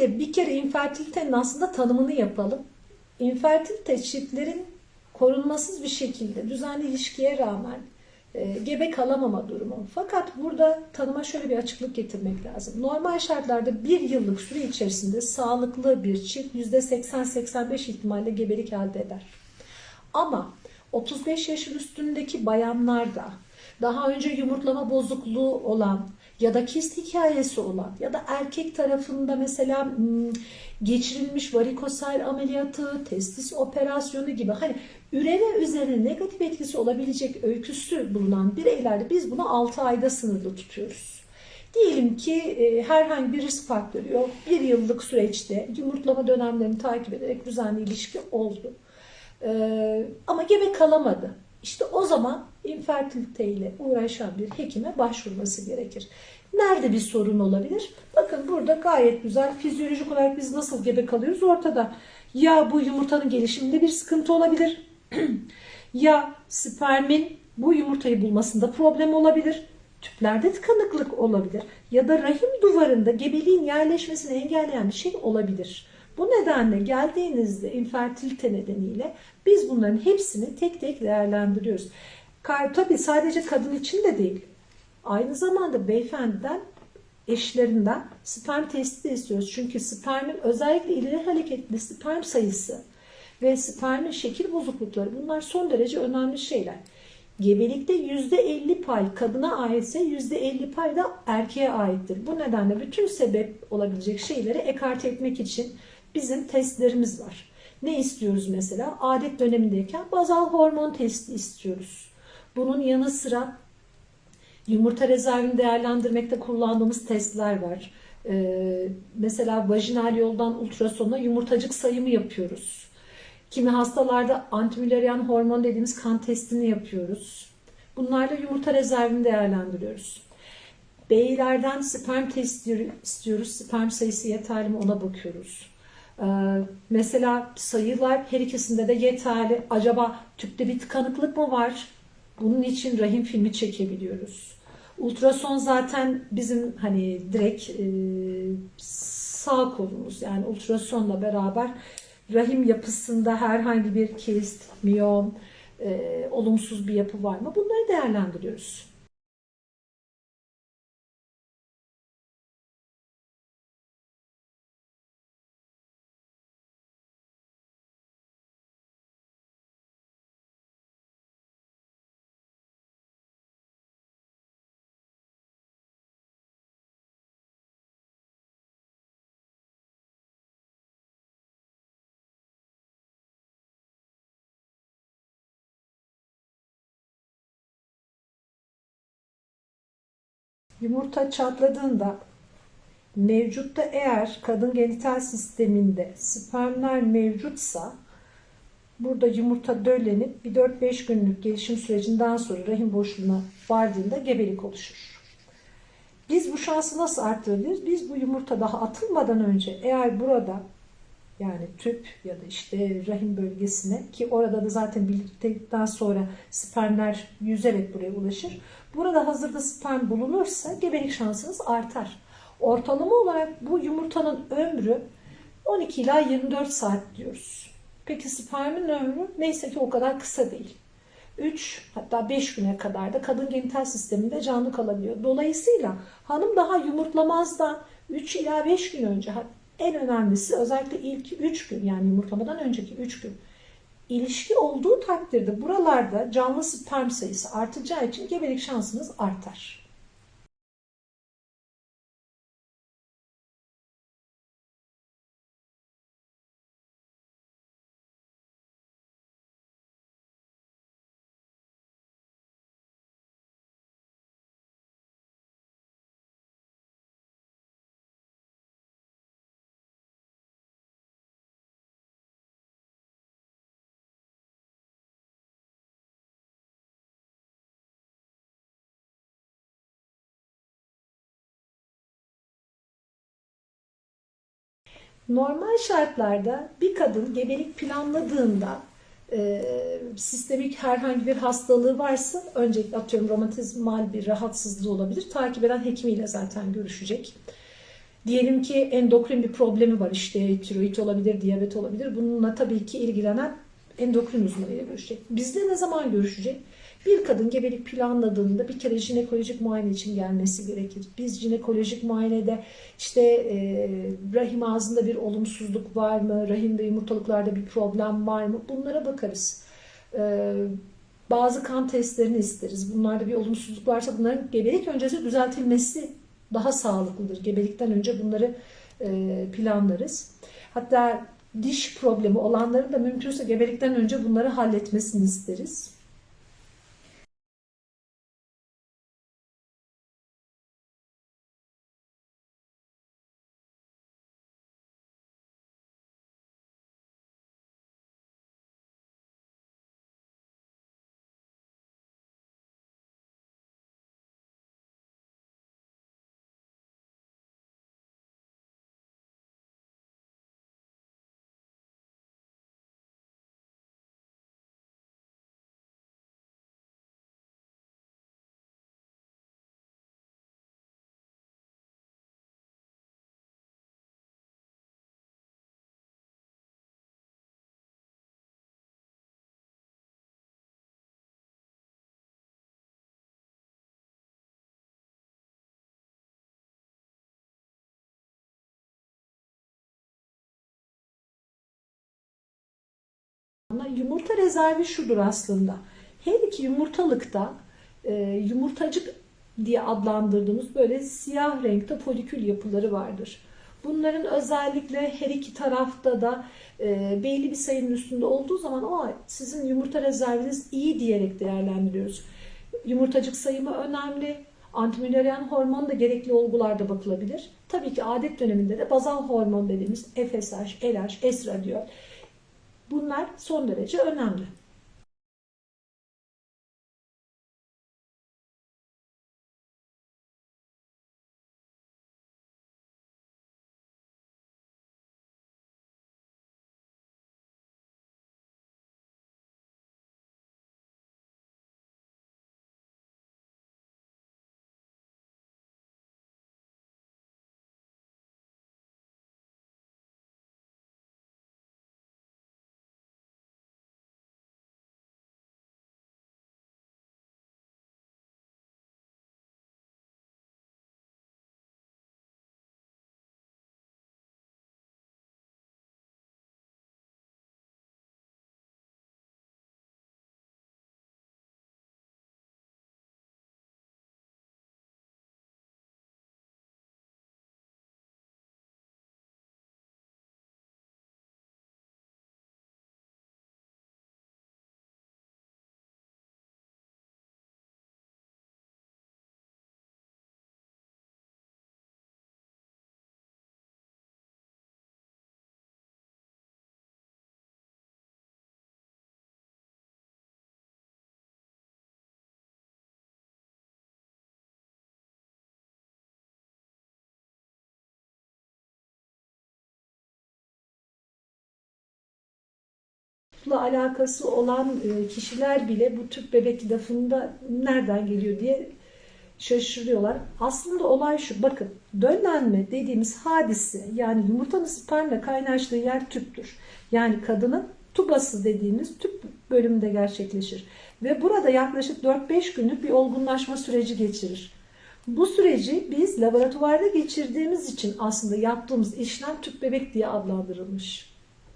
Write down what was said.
Öncelikle bir kere infertilitenin aslında tanımını yapalım. İnfertilite çiftlerin korunmasız bir şekilde düzenli ilişkiye rağmen e, gebe kalamama durumu. Fakat burada tanıma şöyle bir açıklık getirmek lazım. Normal şartlarda bir yıllık süre içerisinde sağlıklı bir çift %80-85 ihtimalle gebelik elde eder. Ama 35 yaşın üstündeki bayanlarda daha önce yumurtlama bozukluğu olan ya da kist hikayesi olan ya da erkek tarafında mesela hmm, geçirilmiş varikosel ameliyatı, testis operasyonu gibi hani üreme üzerine negatif etkisi olabilecek öyküsü bulunan bireylerde biz bunu 6 ayda sınırlı tutuyoruz. Diyelim ki e, herhangi bir risk faktörü yok. Bir yıllık süreçte yumurtlama dönemlerini takip ederek düzenli ilişki oldu. Ee, ama gebe kalamadı. İşte o zaman infertilite ile uğraşan bir hekime başvurması gerekir. Nerede bir sorun olabilir? Bakın burada gayet güzel fizyolojik olarak biz nasıl gebe kalıyoruz ortada. Ya bu yumurtanın gelişiminde bir sıkıntı olabilir. ya spermin bu yumurtayı bulmasında problem olabilir. Tüplerde tıkanıklık olabilir. Ya da rahim duvarında gebeliğin yerleşmesini engelleyen bir şey olabilir. Bu nedenle geldiğinizde infertilite nedeniyle biz bunların hepsini tek tek değerlendiriyoruz. Tabii sadece kadın için de değil. Aynı zamanda beyefendiden eşlerinden sperm testi de istiyoruz. Çünkü spermin özellikle ileri hareketli sperm sayısı ve spermin şekil bozuklukları bunlar son derece önemli şeyler. Gebelikte %50 pay kadına aitse %50 pay da erkeğe aittir. Bu nedenle bütün sebep olabilecek şeyleri ekart etmek için bizim testlerimiz var. Ne istiyoruz mesela? Adet dönemindeyken bazal hormon testi istiyoruz. Bunun yanı sıra yumurta rezervini değerlendirmekte kullandığımız testler var. Ee, mesela vajinal yoldan ultrasonla yumurtacık sayımı yapıyoruz. Kimi hastalarda antimüllerian hormon dediğimiz kan testini yapıyoruz. Bunlarla yumurta rezervini değerlendiriyoruz. Beylerden sperm testi istiyoruz. Sperm sayısı yeterli mi ona bakıyoruz. Ee, mesela sayılar her ikisinde de yeterli. Acaba tüpte bir tıkanıklık mı var? Bunun için rahim filmi çekebiliyoruz. Ultrason zaten bizim hani direkt e, sağ kolumuz yani ultrasonla beraber rahim yapısında herhangi bir kist, miyom, e, olumsuz bir yapı var mı? Bunları değerlendiriyoruz. Yumurta çatladığında mevcutta eğer kadın genital sisteminde spermler mevcutsa burada yumurta döllenip bir 4-5 günlük gelişim sürecinden sonra rahim boşluğuna vardığında gebelik oluşur. Biz bu şansı nasıl arttırabiliriz? Biz bu yumurta daha atılmadan önce eğer burada yani tüp ya da işte rahim bölgesine ki orada da zaten birliktelikten sonra spermler yüzerek buraya ulaşır. Burada hazırda sperm bulunursa gebelik şansınız artar. Ortalama olarak bu yumurtanın ömrü 12 ila 24 saat diyoruz. Peki spermin ömrü neyse ki o kadar kısa değil. 3 hatta 5 güne kadar da kadın genital sisteminde canlı kalabiliyor. Dolayısıyla hanım daha yumurtlamazdan 3 ila 5 gün önce en önemlisi özellikle ilk 3 gün yani yumurtlamadan önceki 3 gün ilişki olduğu takdirde buralarda canlı sperm sayısı artacağı için gebelik şansınız artar. Normal şartlarda bir kadın gebelik planladığında e, sistemik herhangi bir hastalığı varsa öncelikle atıyorum romatizmal bir rahatsızlığı olabilir. Takip eden hekimiyle zaten görüşecek. Diyelim ki endokrin bir problemi var işte tiroid olabilir, diyabet olabilir. Bununla tabii ki ilgilenen endokrin uzmanıyla görüşecek. Bizde ne zaman görüşecek? Bir kadın gebelik planladığında bir kere jinekolojik muayene için gelmesi gerekir. Biz jinekolojik muayenede işte e, rahim ağzında bir olumsuzluk var mı, rahimde yumurtalıklarda bir problem var mı bunlara bakarız. E, bazı kan testlerini isteriz. Bunlarda bir olumsuzluk varsa bunların gebelik öncesi düzeltilmesi daha sağlıklıdır. Gebelikten önce bunları e, planlarız. Hatta diş problemi olanların da mümkünse gebelikten önce bunları halletmesini isteriz. Yumurta rezervi şudur aslında. Her iki yumurtalıkta e, yumurtacık diye adlandırdığımız böyle siyah renkte folikül yapıları vardır. Bunların özellikle her iki tarafta da e, belli bir sayının üstünde olduğu zaman o sizin yumurta rezerviniz iyi diyerek değerlendiriyoruz. Yumurtacık sayımı önemli. Antimüllerian hormon da gerekli olgularda bakılabilir. Tabii ki adet döneminde de bazal hormon dediğimiz FSH, LH, estradiol Bunlar son derece önemli. Alakası olan e, kişiler bile bu tüp bebek lafında nereden geliyor diye şaşırıyorlar. Aslında olay şu bakın döllenme dediğimiz hadise yani yumurtanın spermle kaynaştığı yer tüptür. Yani kadının tubası dediğimiz tüp bölümünde gerçekleşir. Ve burada yaklaşık 4-5 günlük bir olgunlaşma süreci geçirir. Bu süreci biz laboratuvarda geçirdiğimiz için aslında yaptığımız işlem tüp bebek diye adlandırılmış.